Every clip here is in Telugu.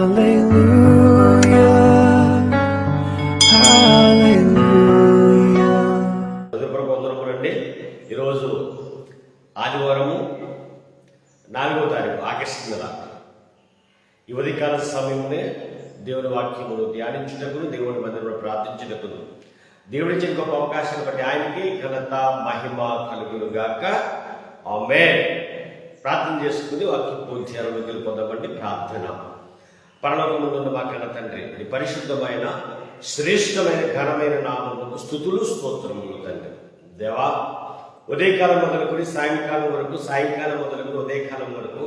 Hallelujah. తదుపరి ఈరోజు ఆదివారము నాలుగో తారీఖు ఆగస్టు నెల. ఈ ఉదయకాల సమయంలో దేవుని వాక్యమును ధ్యానించుటకును దేవుని మందిరంలో ప్రార్థించుటకును. దేవుడి ఇచ్చిన గొప్ప అవకాశం బట్టి ఆయనకి ఘనత మహిమ కలుగును గాక ఆమె ప్రార్థన చేసుకుని వాక్య ధ్యానంలోకి పొందమండి ప్రార్థన. పరలోకముందున్న మా కన్న తండ్రి? నీ పరిశుద్ధమైన శ్రేష్టమైన ఘనమైన నామములకు స్థుతులు స్తోత్రములు తండ్రి. దేవా ఉదయకాలం మొదలుకొని సాయంకాలం వరకు సాయంకాలం మొదలుకొని ఉదయకాలం వరకు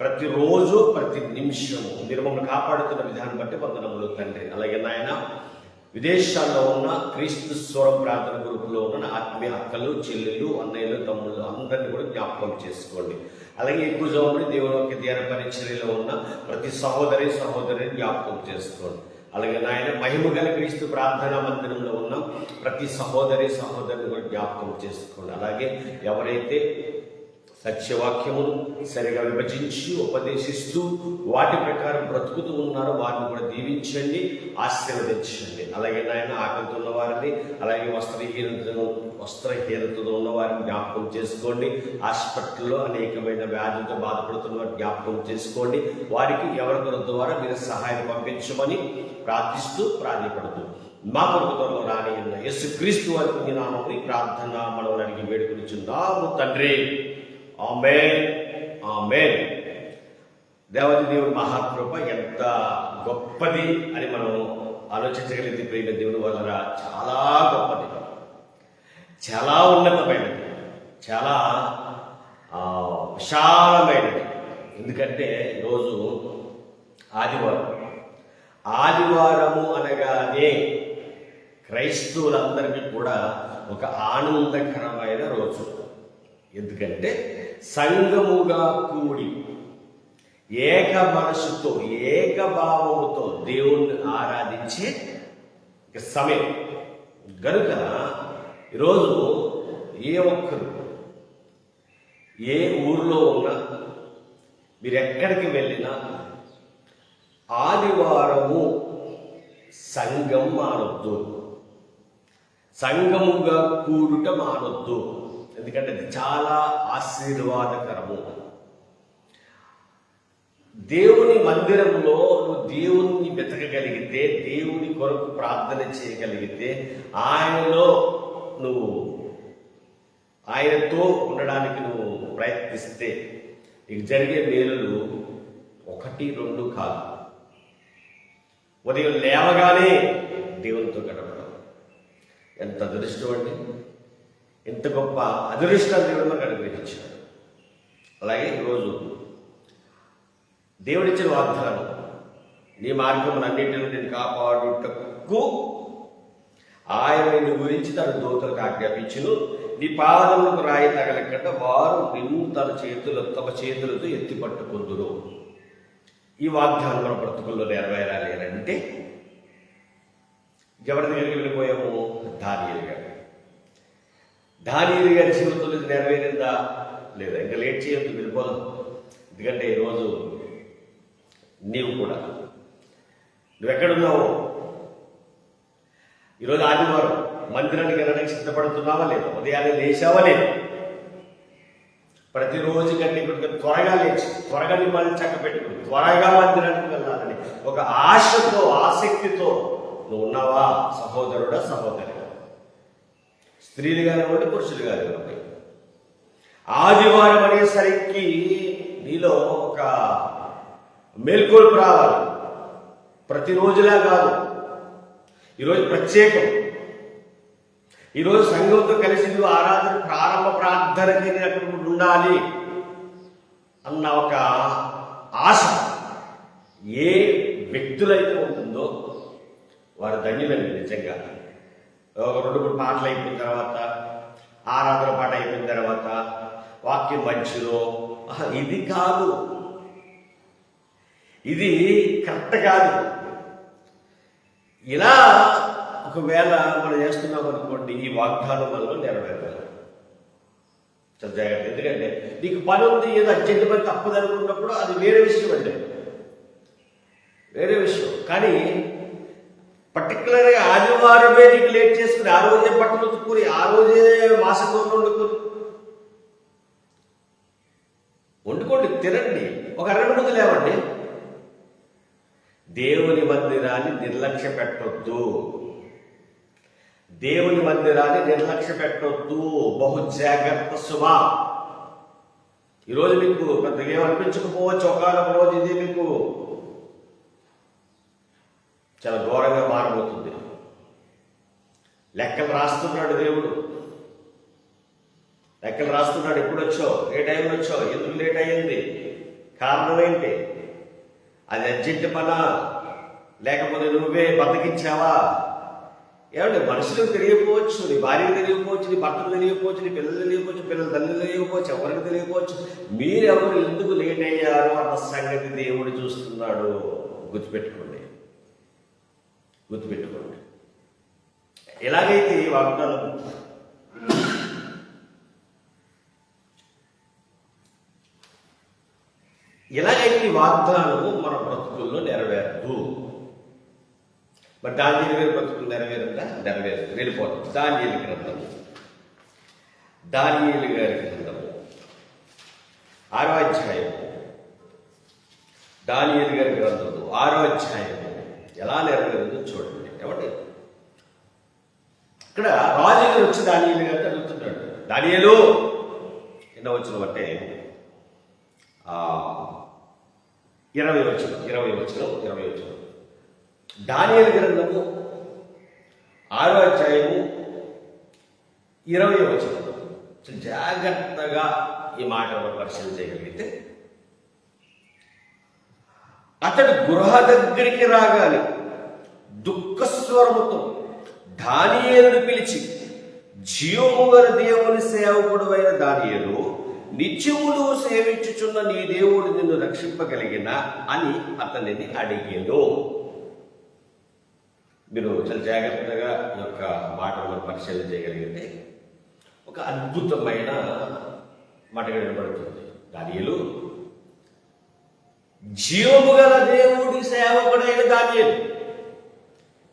ప్రతిరోజు ప్రతి నిమిషము మీరు మమ్మల్ని కాపాడుతున్న విధానం బట్టి వందనములు తండ్రి. అలాగే నాయన విదేశాల్లో ఉన్న క్రీస్తు స్వరం ప్రార్థన గ్రూపులో ఉన్న ఆత్మీయ అక్కలు చెల్లెళ్ళు అన్నయ్యలు తమ్ముళ్ళు అందరినీ కూడా జ్ఞాపకం చేసుకోండి. అలాగే ఎక్కువ జవాబుని దేవుని ధ్యాన పరిచర్యలో ఉన్న ప్రతి సహోదరి సహోదరిని జ్ఞాపకం చేసుకోండి. అలాగే నాయన మహిమ గల క్రీస్తు ప్రార్థనా మందిరంలో ఉన్న ప్రతి సహోదరి సహోదరిని కూడా జ్ఞాపకం చేసుకోండి. అలాగే ఎవరైతే సత్యవాక్యమును సరిగా విభజించి ఉపదేశిస్తూ వాటి ప్రకారం బ్రతుకుతూ ఉన్నారో వారిని కూడా దీవించండి ఆశీర్వదించండి. అలాగే నాయన ఆకలితో ఉన్న వారిని అలాగే వస్త్రహీనతను వస్త్రహీనతతో ఉన్న వారిని జ్ఞాపకం చేసుకోండి. హాస్పిటల్లో అనేకమైన వ్యాధులతో బాధపడుతున్న వారిని జ్ఞాపకం చేసుకోండి. వారికి ఎవరికొర ద్వారా మీరు సహాయం పంపించమని ప్రార్థిస్తూ ప్రాధాన్యపడుతూ మా కొరకు రాని ఎస్ క్రీస్తు వారికి నీ ప్రార్థన మనం అడిగి వేడుకొనిచున్నాము తండ్రి. Amen amen. దేవతి దేవుని మహాకృప ఎంత గొప్పది అని మనం ఆలోచించగలిగింది ప్రియ దేవుని వల్ల చాలా గొప్పది. చాలా ఉన్నతమైనది. చాలా విశాలమైనది. ఎందుకంటే రోజు ఆదివారం. ఆదివారము అనగానే క్రైస్తవులందరికీ కూడా ఒక ఆనందకరమైన రోజు. ఎందుకంటే సంఘముగా కూడి ఏక మనసుతో ఏక భావముతో దేవుణ్ణి ఆరాధించే సమయం. గనుక ఈరోజు ఏ ఒక్కరు ఏ ఊర్లో ఉన్నా మీరు ఎక్కడికి వెళ్ళినా ఆదివారము సంఘం మానొద్దు. సంఘముగా కూడుట మానొద్దు. ఎందుకంటే చాలా ఆశీర్వాదకరము. దేవుని మందిరంలో నువ్వు దేవుణ్ణి వెతకగలిగితే దేవుని కొరకు ప్రార్థన చేయగలిగితే ఆయనలో నువ్వు ఆయనతో ఉండడానికి నువ్వు ప్రయత్నిస్తే నీకు జరిగే మేలులు ఒకటి రెండు కాదు. ఉదయం లేవగానే దేవునితో గడపడం. ఎంత అదృష్టం అండి. ఎంత గొప్ప అదృష్టం దేవుడు మనకు అనుగ్రహించాడు. అలాగే ఈరోజు దేవుడిచ్చిన వాగ్దానం నీ మార్గములన్నింటినీ నేను కాపాడుటకు ఆయన నిన్ను గురించి తన దూతలకు ఆజ్ఞాపించును. నీ పాదములకు రాయి తగలకుండా వారు నిన్ను తన చేతులు తమ చేతులతో ఎత్తి పట్టుకుందురు. ఈ వాగ్దానం మన బ్రతుకుల్లో నెరవేరాలి అని అంటే ఎవరి దగ్గరికి వెళ్ళిపోయాము? దాని గారు. దాని గారి జీవితంలో ఇది నెరవేరిందా లేదా ఇంకా లేట్ చేయొద్దు వెళ్ళిపోదాం ఎందుకంటే ఈరోజు నీవు కూడా. నువ్వు ఎక్కడున్నావు ఈరోజు ఆదివారం మందిరానికి వెళ్ళడానికి సిద్ధపడుతున్నావా లేదా? ఉదయాన్నే లేచావా లేదా? ప్రతిరోజు కంటే ఇప్పుడు త్వరగా లేచి త్వరగా నిమ్మల్ని చక్క పెట్టుకుని త్వరగా మందిరానికి వెళ్ళాలని ఒక ఆశతో ఆసక్తితో నువ్వు ఉన్నావా? సహోదరుడా సహోదరి. స్త్రీలు కానివ్వండి పురుషులు కానివ్వండి ఆదివారం అనేసరికి నీలో ఒక మేల్కొల్పు రావాలి. ప్రతిరోజులా కాదు. ఈరోజు ప్రత్యేకం. ఈరోజు సంఘంతో కలిసి నువ్వు ఆరాధన ప్రారంభ ప్రార్థనకి నేను ఉండాలి అన్న ఒక ఆశ. ఏ వ్యక్తులైతే ఉంటుందో వారు ధన్యులండి నిజంగా. ఒక రెండు మూడు పాటలు అయిపోయిన తర్వాత ఆరాధన పాట అయిపోయిన తర్వాత వాక్యం మంచిదో? ఇది కాదు. ఇది కరెక్ట్ కాదు. ఇలా ఒకవేళ మనం చేస్తున్నాం అనుకోండి ఈ వాగ్దానం వల్ల నెరవేరాలి చాలా జాగ్రత్త. ఎందుకంటే నీకు పని ఉంది ఏదో అర్జెంట్ పని తప్పదనుకున్నప్పుడు అది వేరే విషయం అండి. వేరే విషయం. కానీ పర్టికులర్గా ఆదివారమే నీకు లేట్ చేసుకుని ఆ రోజే బట్టలు ఉతుక్కుని ఆ రోజే మాసం వండుకుని వండుకోండి తినండి. ఒక అరవై ముందు లేవండి. దేవుని మందిరాన్ని నిర్లక్ష్య పెట్టొద్దు. దేవుని మందిరాన్ని నిర్లక్ష్య పెట్టొద్దు. బహు జాగ్రత్త సుమా ఈరోజు మీకు పెద్దగా ఏమనిపించకపోవచ్చు? ఒకనొక రోజు ఇది మీకు చాలా ఘోరంగా మారబోతుంది. లెక్కలు రాస్తున్నాడు దేవుడు. లెక్కలు రాస్తున్నాడు ఎప్పుడు వచ్చో ఏ టైంలో వచ్చో ఎందుకు లేట్ అయ్యింది కారణం ఏంటి? అది అర్జెంట్ పనా? లేకపోతే నువ్వే బతికించావా ఏమంటే మనుషులకు తెలియకపోవచ్చు నీ భార్యకు తెలియకపోవచ్చు నీ భర్తకు తెలియకపోవచ్చు నీ పిల్లలు తెలియకపోవచ్చు పిల్లల తల్లి తెలియకపోవచ్చు ఎవరికి తెలియకపోవచ్చు. మీరెవరు ఎందుకు లేట్ అయ్యారు అన్న సంగతి దేవుడు చూస్తున్నాడు. గుర్తుపెట్టుకోండి. గుర్తుపెట్టుకోండి. ఎలాగైతే ఈ వాగ్దానం ఎలాగైతే ఈ వాగ్దానము మన బ్రతుకుల్లో నెరవేరదు? మరి దాని గారి బ్రతుకులు నెరవేరుందా. నెరవేరు వెళ్ళిపోతుంది దాని గ్రంథము. దానియేలు గారి గ్రంథము. ఆరో అధ్యాయము. దానియేలు గారి గ్రంథము. ఆరో అధ్యాయము. ఎలా నెరవేరుందో చూడండి. ఏమండి? ఇక్కడ రాజుగారు వచ్చి దానియలు గారిని అడుగుతున్నాడు. దానియలు! ఎన్న వచ్చిన అంటే ఇరవై వచ్చిన ఇరవై వచ్చిన ఇరవై వచ్చిన దానియలు గ్రంథము ఆరో అధ్యాయము ఇరవై వచ్చిన జాగ్రత్తగా ఈ మాటను పరిశీలన చేయగలిగితే అతడు గృహ దగ్గరికి రాగానే దుఃఖస్వరముతో దానియేలును పిలిచి జీవముగల దేవుని సేవకుడు అయిన దానియేలు నిత్యములు సేవించుచున్న నీ దేవుడు నిన్ను రక్షింపగలిగిన అని అతనిని అడిగాను మీరు చాలా జాగ్రత్తగా ఈ యొక్క మాటలను పరిశీలన చేయగలిగితే ఒక అద్భుతమైన మాట వినబడుతుంది. దానియలు జీవము గల దేవుడి సేవకుడైన దానియలు.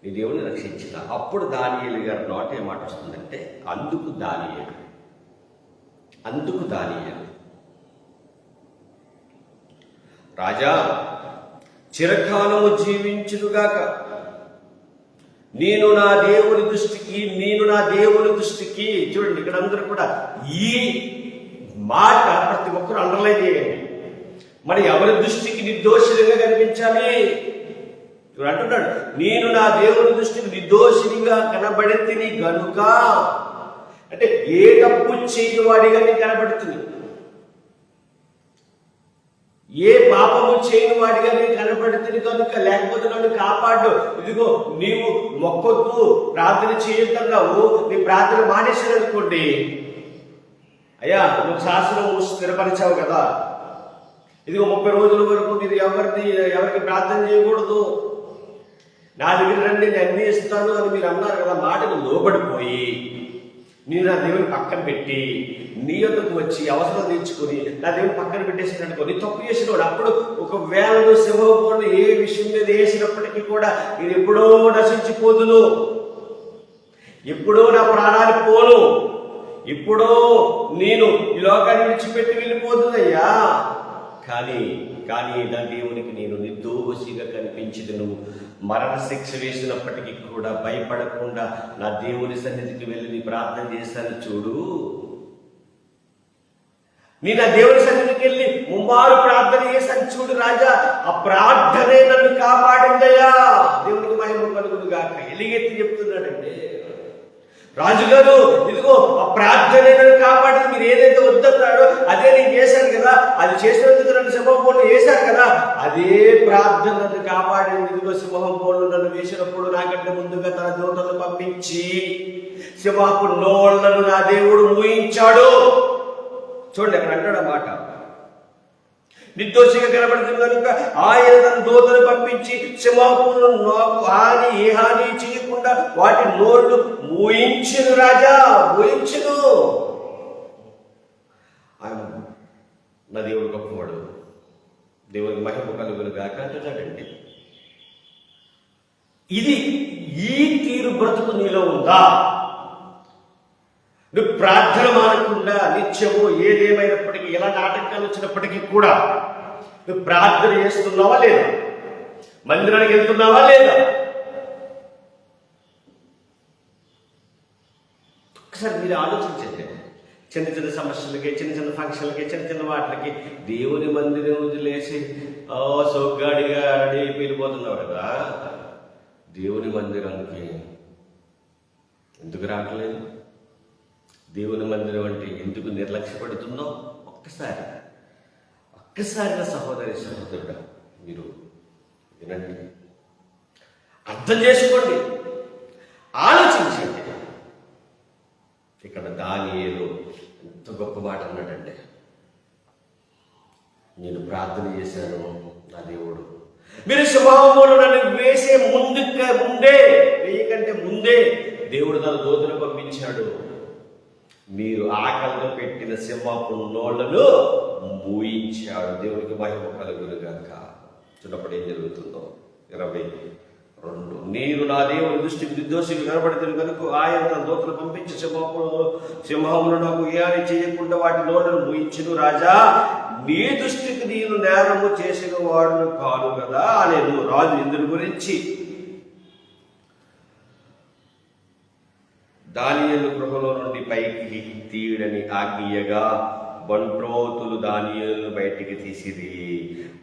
ఈ దేవుని రక్షించిన. అప్పుడు దానియలు గారి నోట ఏ మాట వస్తుందంటే అందుకు దానియలు. అందుకు దానియలు. రాజా చిరకాలము జీవించునుగాక. నేను నా దేవుని దృష్టికి నేను నా దేవుని దృష్టికి చూడండి ఇక్కడ అందరూ కూడా ఈ మాట ప్రతి ఒక్కరు అండర్లైన్ చేయండి. మరి ఎవరి దృష్టికి నిర్దోషిగా కనిపించాలి? ఇప్పుడు అంటున్నాడు నేను నా దేవుని దృష్టికి నిర్దోషినిగా కనబడితిని గనుక అంటే ఏ తప్పు చేయవాడిగా నేను కనబడుతుంది? ఏ పాపము చేయని వాడిగా నేను కనబడుతుంది కనుక లేకపోతే నన్ను కాపాడు. ఇదిగో నీవు మొక్కొద్దు ప్రార్థన చేయొద్దన్నావు నీ ప్రార్థన మానేశాను అనుకోండి అయ్యా నువ్వు శాసనం స్థిరపరిచావు కదా. ఇదిగో ముప్పై రోజుల వరకు మీరు ఎవరిని ఎవరికి ప్రార్థన చేయకూడదు. నా దగ్గర రండి నేను అన్ని ఇస్తాను అని మీరు అన్నారు కదా మాటకు లోబడిపోయి నేను నా దేవుని పక్కన పెట్టి నీ యొక్కకు వచ్చి అవసరం తీర్చుకొని నా దేవుని పక్కన పెట్టేసి నీ తప్పు చేసినవాడు అప్పుడు ఒకవేళ నువ్వు సింహపోను ఏ విషయం మీద వేసినప్పటికీ కూడా నేను ఎప్పుడో నశించిపోదును. ఎప్పుడో నా ప్రాణాలు పోను. ఇప్పుడో నేను ఈ లోకాన్ని విడిచిపెట్టి వెళ్ళిపోతుందయ్యా కానీ కానీ నా దేవునికి నేను నిర్దోషిగా కనిపించింది నువ్వు మరణ శిక్ష వేసినప్పటికీ కూడా భయపడకుండా నా దేవుని సన్నిధికి వెళ్ళి నీ ప్రార్థన చేశాను చూడు. నేను ఆ దేవుని సన్నిధికి వెళ్ళి ముమ్మారు ప్రార్థన చేశాను చూడు రాజా. ఆ ప్రార్థనే నన్ను కాపాడిందయ్యా దేవునికి మహిమ కలుగును గాక. ఎలిగెత్తి చెప్తున్నాడండి రాజుగారు ఇదిగో ఆ ప్రార్థనే నన్ను కాపాడు అదే ప్రార్థన నన్ను కాపాడింది ఇదిగో సింహం నన్ను వేసినప్పుడు నాకంటే ముందుగా తన దూతలను పంపించి సింహపు నోళ్ళను నా దేవుడు ఊహించాడు చూడండి అక్కడ అంటాడు అన్నమాట నిర్దోషిగా కనబడుతుంది కనుక ఆయన తన దూతను పంపించి సింహాపును నాకు హాని ఏ హాని చేయకుండా వాటి నోళ్ళు మూయించును రాజా ఊహించను ఆయన నా దేవుడు గొప్పవాడు. దేవుని మహిమ కలుగులు గాక చూడండి ఇది ఈ తీరు బ్రతుకు నీలో ఉందా? నువ్వు ప్రార్థన మానకుండా నిత్యము ఏదేమైనప్పటికీ ఎలా నాటకాలు వచ్చినప్పటికీ కూడా నువ్వు ప్రార్థన చేస్తున్నావా లేదా? మందిరానికి వెళ్తున్నావా లేదా? ఒకసారి మీరు ఆలోచించండి. చిన్న చిన్న సమస్యలకి చిన్న చిన్న ఫంక్షన్లకి చిన్న చిన్న వాటికి దేవుని మందిరం వదిలేసి ఓ సొగ్గాడిగా రెడీ వెళ్ళిపోతున్నావు కదా. దేవుని మందిరానికి ఎందుకు రావట్లేదు? దేవుని మందిరం అంటే ఎందుకు నిర్లక్ష్యపడుతుందో ఒక్కసారి ఒక్కసారిగా సహోదరి సహోదరుడు మీరు వినండి. అర్థం చేసుకోండి. ఆలోచించండి. ఇక్కడ దానియేలో ఎంత గొప్ప మాట అన్నాడంటే నేను ప్రార్థన చేశాను నా దేవుడు. మీరు స్వభావంలో నన్ను వేసే ముందుగా ముందే వేయకంటే ముందే దేవుడు తన దోతులు పంపించాడు. మీరు ఆకలితో పెట్టిన సింహపు నోళ్ళను మూయించాడు. దేవుడికి మహిమ కలుగునుగాక చిన్నప్పుడు ఏం జరుగుతుందో? ఇరవై రెండు. నేను నా దేవుని దృష్టికి నిర్దోషిగా కనబడుతుంది కనుక ఆయన తన దూతలు పంపించి సింహములు సింహములు నాకు ఏ చేయకుండా వాటి నోళ్ళను ముయించును రాజా. నీ దృష్టికి నేను నేరము చేసిన వాడును కాను కదా. నేను రాజు ఇందుని గురించి దానియలు గృహలో నుండి పైకి తీయడని ఆజ్ఞయగా బంట్రోతులు దానియలు బయటికి తీసిరి.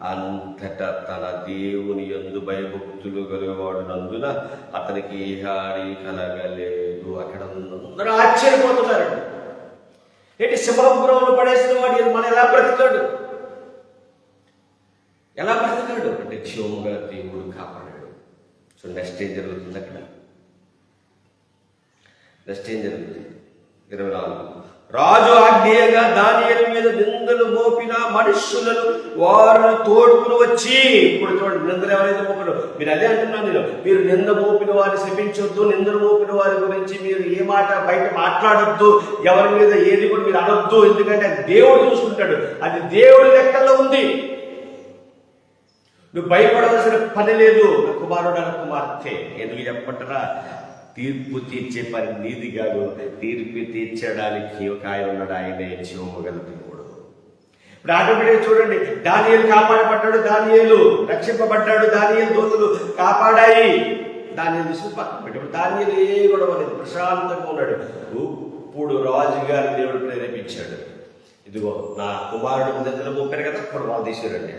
అంతటా తన దేవుని యందు భయభక్తులు కలిగేవాడు నందున అతనికి ఏ హాని కలగలేదు. అక్కడ అందరూ ఆశ్చర్యపోతున్నారండి. ఏంటి సింహపురంలో పడేసిన వాడు మన ఎలా బ్రతికాడు ఎలా బ్రతికాడు అంటే క్షేమంగా దేవుడు కాపాడాడు. సో నెక్స్ట్ ఏం జరుగుతుంది అక్కడ? నెక్స్ట్ ఏం జరుగుతుంది? ఇరవై నాలుగు. రాజు ఆజ్ఞేయగా దానియల మీద నిందలు మోపిన మనుషులను వారు తోడుకుని వచ్చి ఇప్పుడు చూడండి నిందలు ఎవరైతే మోపిన మీరు అదే అంటున్నాను నేను మీరు నింద మోపిన వారిని శపించొద్దు నిందలు మోపిన వారి గురించి మీరు ఏ మాట బయట మాట్లాడొద్దు ఎవరి మీద ఏది కూడా మీరు అనొద్దు ఎందుకంటే దేవుడు చూసుకుంటాడు అది దేవుడి లెక్కల్లో ఉంది. నువ్వు భయపడవలసిన పని లేదు కుమారుడు నా కుమార్తె ఎందుకు చెప్పమంటారా? తీర్పు తీర్చే పని నీది కాదు తీర్పు తీర్చడానికి ఒక ఆయన ఉన్నాడు. ఆయనే శివమగల దేవుడు ఇప్పుడు ఆటోమేటిక్ చూడండి. దానియలు కాపాడబడ్డాడు. దానియలు రక్షింపబడ్డాడు. దానియలు దోతులు కాపాడాయి. దానియేలు తీసుకుని పక్కన పెట్టి దానియలు ఏ గొడవ లేదు. ప్రశాంతంగా ఉన్నాడు. ఇప్పుడు రాజుగారి దేవుడు ప్రేరేపించాడు. ఇదిగో నా కుమారుడు ముందు ముప్పారు కదా. ఇప్పుడు వాళ్ళు తీసుకురండి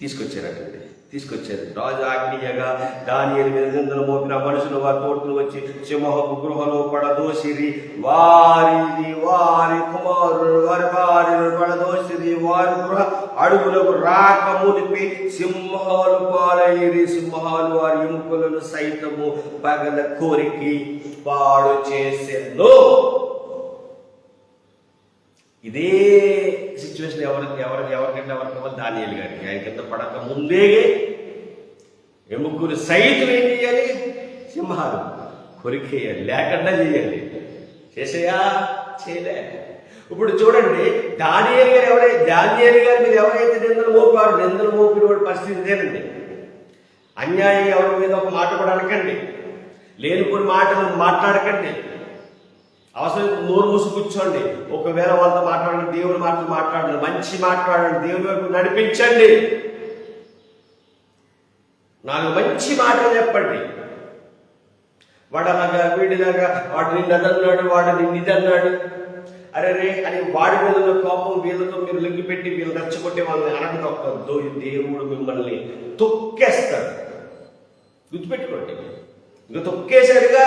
తీసుకొచ్చారండి. తీసుకొచ్చారు. రాజు ఆజ్ఞయగా దాని మీద మోపిన మనుషులు వారి తోటలు వచ్చి సింహపు గృహలో పడదోసిరి. వారిది వారి కుమారుడు వారి వారిని పడదోసిరి. వారి గృహ అడుగులకు రాక మునిపి సింహాలు పాలయ్యి సింహాలు వారి ఎముకలను సైతము పగల కోరికి పాడు చేసెను. ఇదే సిచ్యువేషన్ ఎవరికి ఎవరికి ఎవరికంటే ఎవరికి ఇవ్వాలి దానియాలు గారికి ఆయన కింద పడక ముందే ఎముకలు సైతం ఏం చేయాలి? సింహాలు కొరికేయాలి లేకుండా చేయాలి. చేసేయా? చేయలే. ఇప్పుడు చూడండి దానియేలు గారు ఎవరై దానియేలు గారి మీద ఎవరైతే నిందలు మోపారు నిందలు మోపిన పరిస్థితి ఇదేనండి. అన్యాయం ఎవరి మీద ఒక మాట కూడా అనకండి. లేనిపోని మాటలు మాట్లాడకండి. అవసరం నోరు మూసి కూర్చోండి. ఒకవేళ వాళ్ళతో మాట్లాడండి దేవుని మాటలు మాట్లాడండి మంచి మాట్లాడండి దేవుని వైపు నడిపించండి. నాకు మంచి మాటలు చెప్పండి. వాడు అలాగా వీడిలాగా వాడు నిన్న అదన్నాడు వాడు నిన్ను ఇది అన్నాడు. అరే రే అని వాడి మీద ఉన్న కోపం వీళ్ళతో మీరు లొంగిపెట్టి వీళ్ళు రెచ్చగొట్టి వాళ్ళని అనగదొక్కద్దు. దేవుడు మిమ్మల్ని తొక్కేస్తాడు. గుర్తుపెట్టుకోండి. ఇంకా తొక్కేశాడుగా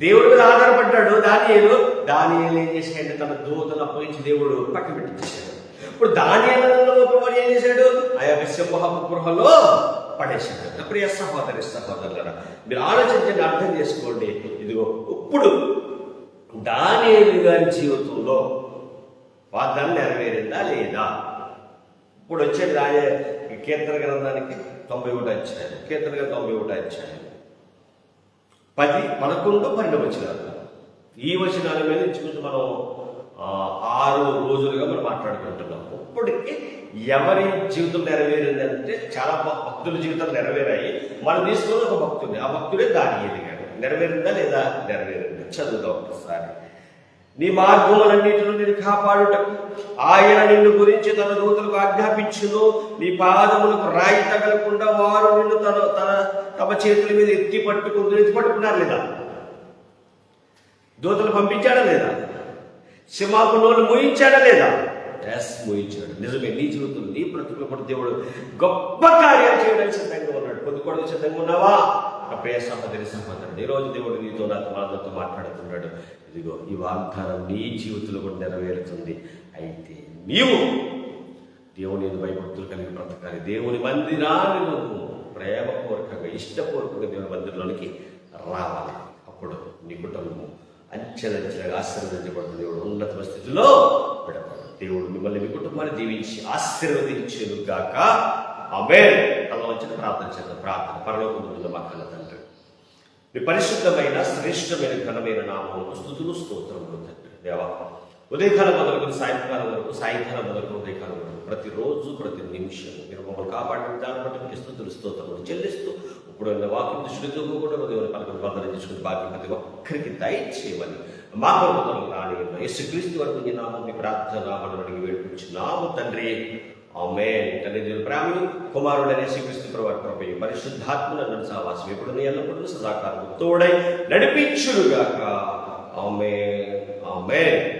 దేవుడి మీద ఆధారపడ్డాడు దానియలు. దానియలు ఏం చేశాడు తన దూతను అప్పగించి దేవుడు పక్కన పెట్టించాడు. ఇప్పుడు దానియేలు ఏం చేశాడు? ఆ యొక్క సింహపు గృహలో పడేశాడు. ప్రియ సహోదరి సహోదరులరా మీరు ఆలోచించండి అర్థం చేసుకోండి. ఇదిగో ఇప్పుడు దానియలు గారి జీవితంలో వాగ్దానం నెరవేరిందా లేదా? ఇప్పుడు వచ్చాడు దాని కీర్తన గ్రంథానికి తొంభై ఒకటి వచ్చాడు కీర్తన గ్రంథం తొంభై ఒకటి వచ్చాయి పది పదకొండు పన్నెండు వచనాలు. ఈ వచనాల మీద ఇచ్చుకుంటూ మనం ఆరు రోజులుగా మనం మాట్లాడుకుంటున్నాం. ఇప్పటికి ఎవరి జీవితం నెరవేరింది అంటే చాలా భక్తుల జీవితం నెరవేరాయి. మనం తీసుకున్న ఒక భక్తుడిని ఆ భక్తుడే దాని ఎదిగాడు నెరవేరిందా లేదా? నెరవేరిందా. చదువుదాం ఒకసారి. నీ మార్గములన్నిటిలో నేను కాపాడుటకు. ఆయన నిన్ను గురించి తన దూతలకు ఆజ్ఞాపించును. నీ పాదములకు రాయి తగలకుండా వారు నిన్ను తన తన తమ చేతుల మీద ఎత్తి పట్టుకుందు ఎత్తి పట్టుకున్నారు లేదా? దూతలు పంపించాడా లేదా? సింహాపు నోళ్ళు మోయించాడా లేదా? ఎస్ మోయించాడు. నిజమే నీ జీవితం నీ బ్రతుకులు కూడా దేవుడు గొప్ప కార్యాలు చేయడానికి సిద్ధంగా ఉన్నాడు. పొద్దుకోవడం సిద్ధంగా ఉన్నావా? నా ప్రియ సహోదరి సహోదరుడు ఈ రోజు దేవుడు నీతో నాతో నాతో మాట్లాడుతున్నాడు. ఇదిగో ఈ వాగ్దానం నీ జీవితంలో కూడా నెరవేరుతుంది. అయితే నీవు దేవుని భయభక్తులు కలిగి బ్రతకాలి. దేవుని మందిరాన్ని నువ్వు ప్రేమపూర్వకంగా ఇష్టపూర్వకంగా దేవుని మందిరంలోనికి రావాలి. అప్పుడు నీ కుటుంబము అంచెలంచెలుగా ఆశీర్వదించబడుతుంది. దేవుడు ఉన్నత స్థితిలో పెడతాడు. దేవుడు మిమ్మల్ని మీ కుటుంబాన్ని దీవించి ఆశీర్వదించేను గాక. అబే తల వచ్చిన ప్రార్థన చేద్దాం. ప్రార్థన. పరలోకముందు మా కళ్ళ తండ్రి. మీ పరిశుద్ధమైన శ్రేష్టమైన ఘనమైన నామములకు స్థుతులు స్తోత్రములు తండ్రి. దేవా ఉదయకాలం మొదలుకొని సాయంకాలం వరకు సాయంకాలం మొదలుకొని ఉదయకాలం వరకు ప్రతిరోజు ప్రతి నిమిషం మీరు మమ్మల్ని కాపాడిన దాన్ని బట్టి మీకు స్థుతులు స్తోత్రములు చెల్లిస్తూ ఇప్పుడు ఉన్న వాక్యం దృష్టితో కూడా దేవుని పలకలు వందన చేసుకుని భాగ్యం ప్రతి ఒక్కరికి దయచేయమని మా కొరకు రాని యేసు క్రీస్తు వరకు నామం మీ ప్రార్థన నామను అడిగి వేడుకుంటున్నాము తండ్రి. ఆమెన్. తండ్రి దేవుని ప్రేమను కుమారుడు అనే శ్రీకృష్ణ ప్రభు ప్రభు పరిశుద్ధాత్మను నన్ను సహవాసం ఎప్పుడు నీ ఎల్లప్పుడు సదాకాలం తోడై నడిపించుడుగాక ఆమె ఆమె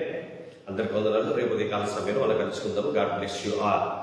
అందరికి వందనాలు. రేపు ఉదయకాల సమయంలో మనం కలుసుకుందాము. God bless you all.